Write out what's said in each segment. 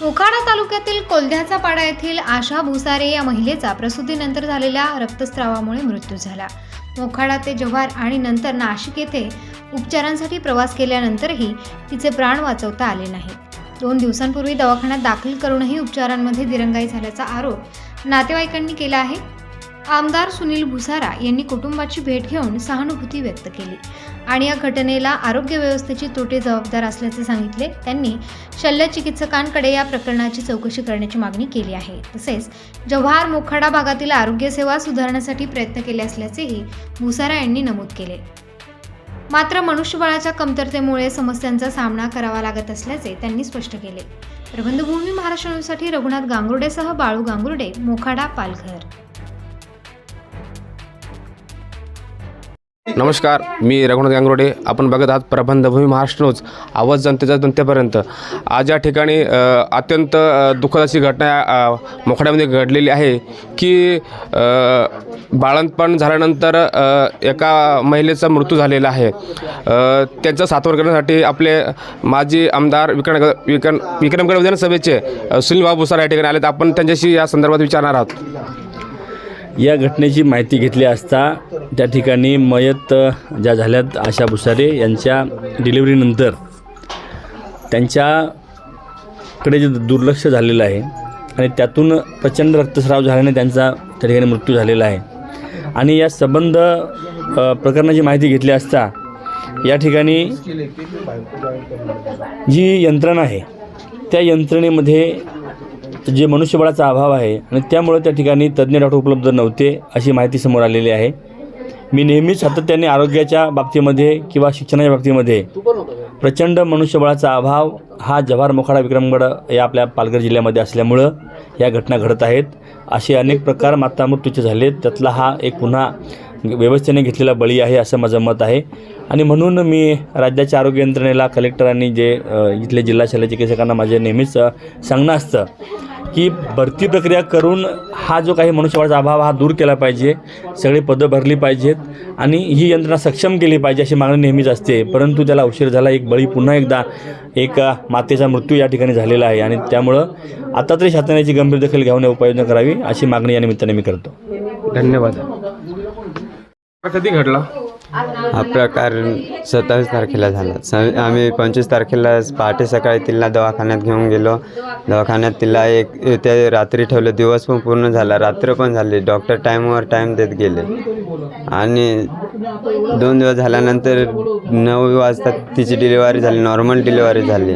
मोखाडा तालुक्यातील कोल्ह्याचा पाडा येथील आशा भुसारे या महिलेचा प्रसूतीनंतर झालेल्या रक्तस्रावामुळे मृत्यू झाला. मोखाडा ते जव्हार आणि नंतर नाशिक येथे उपचारांसाठी प्रवास केल्यानंतरही तिचे प्राण वाचवता आले नाही. दोन दिवसांपूर्वी दवाखान्यात दाखल करूनही उपचारांमध्ये दिरंगाई झाल्याचा आरोप नातेवाईकांनी केला आहे. आमदार सुनील भुसारा यांनी कुटुंबाची भेट घेऊन सहानुभूती व्यक्त केली. आणि या घटनेला आरोग्य व्यवस्थेची तोटे जबाबदार असल्याचे सांगितले. त्यांनी शल्य चिकित्सकांकडे या प्रकरणाची चौकशी करण्याची मागणी केली आहे. तसेच जव्हार मोखाडा भागातील आरोग्य सेवा सुधारण्यासाठी प्रयत्न केले असल्याचेही भुसारा यांनी नमूद केले. मात्र मनुष्यबळाच्या कमतरतेमुळे समस्यांचा सामना करावा लागत असल्याचे त्यांनी स्पष्ट केले. प्रबंधभूमी महाराष्ट्रासाठी रघुनाथ गांगुर्डेसह बाळू गांगुर्डे मोखाडा पालघर. नमस्कार मी रघुनाथ गांगरोडे. आपण बघत आहात प्रबंधभूमी महाराष्ट्र न्यूज. आवाज जनतेचा जनतेपर्यंत. आज या ठिकाणी अत्यंत दुःखद अशी घटना मोखड्यामध्ये घडलेली आहे की बाळंतपण झाल्यानंतर एका महिलेचा मृत्यू झालेला आहे. त्यांचा सातवर करण्यासाठी आपले माजी आमदार विक्रम विक्रम विक्रमगड विधानसभेचे सुनील बाबू सर या ठिकाणी आले तर आपण त्यांच्याशी या संदर्भात विचारणार आहोत. या घटनेची माहिती घेतली असता त्या ठिकाणी मयत ज्या झाल्यात आशा भुसारे यांच्या डिलिव्हरीनंतर त्यांच्याकडे जे दुर्लक्ष झालेलं आहे आणि त्यातून प्रचंड रक्तस्राव झाल्याने त्यांचा त्या ठिकाणी मृत्यू झालेला आहे. आणि या संबंध प्रकरणाची माहिती घेतली असता या ठिकाणी जी यंत्रणा आहे त्या यंत्रणेमध्ये जे मनुष्यबळाचा अभाव आहे आणि त्यामुळे त्या ठिकाणी तज्ज्ञ डॉक्टर उपलब्ध नव्हते अशी माहिती समोर आलेली आहे. मी नेहमीच सातत्याने आरोग्याच्या बाबतीमध्ये किंवा शिक्षणाच्या बाबतीमध्ये प्रचंड मनुष्यबळाचा अभाव हा जव्हार मोखाडा विक्रमगड या आपल्या पालघर जिल्ह्यामध्ये असल्यामुळं या घटना घडत आहेत. असे अनेक प्रकार माता मृत्यूचे झालेत. त्यातला हा एक पुन्हा व्यवस्थेने घेतलेला बळी आहे असं माझं मत आहे. आणि म्हणून मी राज्याच्या आरोग्य यंत्रणेला कलेक्टरांनी जे इथले जिल्हा शल्य चिकित्सकांना माझे नेहमीच सांगणं असतं. की भरती प्रक्रिया करून हा जो काही मनुष्यबळाचा अभाव हा दूर केला पाहिजे सगळे पदं भरली पाहिजेत आणि ही यंत्रणा सक्षम केली पाहिजे अशी मागणी नेहमीच असते. परंतु त्याला उशीर झाला एक बळी पुन्हा एकदा एक मातेचा मृत्यू या ठिकाणी झालेला आहे आणि त्यामुळं आता तरी शासनाची गंभीर दखल घेऊन उपाययोजना करावी अशी मागणी या निमित्ताने मी करतो. धन्यवाद. कधी घडला? हा प्रकार सत्तावीस तारखेला झाला. स आम्ही पंचवीस तारखेला पहाटे सकाळी तिला दवाखान्यात घेऊन गेलो. दवाखान्यात तिला एक ते रात्री ठेवलं. दिवस पण पूर्ण झाला. रात्र पण झाली. डॉक्टर टाईमवर टाईम देत गेले. आणि दोन दिवस झाल्यानंतर नऊ वाजता तिची डिलिव्हरी झाली. नॉर्मल डिलिव्हरी झाली.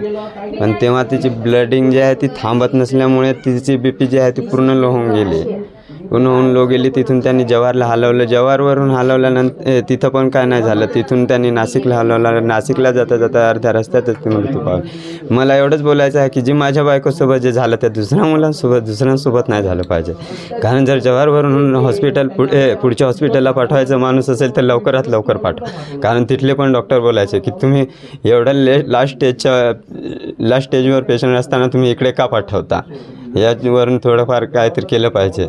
पण तेव्हा तिची ब्लडिंग जी आहे ती थांबत नसल्यामुळे तिची बी पी जी आहे ती पूर्ण लो होऊन गेली. उन्हून होऊन गेली तिथून त्यांनी जव्हारला हलवलं. जव्हारवरून हलवल्यानंतर तिथं पण काय नाही झालं. तिथून त्यांनी नाशिकला हलवलं. नाशिकला जाता जाता अर्ध्या रस्त्यातच ती मृत्यू पावले. मला एवढंच बोलायचं आहे की जी माझ्या बायकोसोबत जे झालं त्या दुसऱ्या मुलांसोबत दुसऱ्यांसोबत नाही झालं पाहिजे. कारण जर जव्हारवरून हॉस्पिटल पुढे पुढच्या हॉस्पिटलला पाठवायचं माणूस असेल तर लवकरात लवकर पाठवा. कारण तिथले पण डॉक्टर बोलायचे की तुम्ही एवढ्या ले लास्ट स्टेजच्या लास्ट स्टेजवर पेशंट असताना तुम्ही इकडे का पाठवता? यावरून थोडंफार काहीतरी केलं पाहिजे.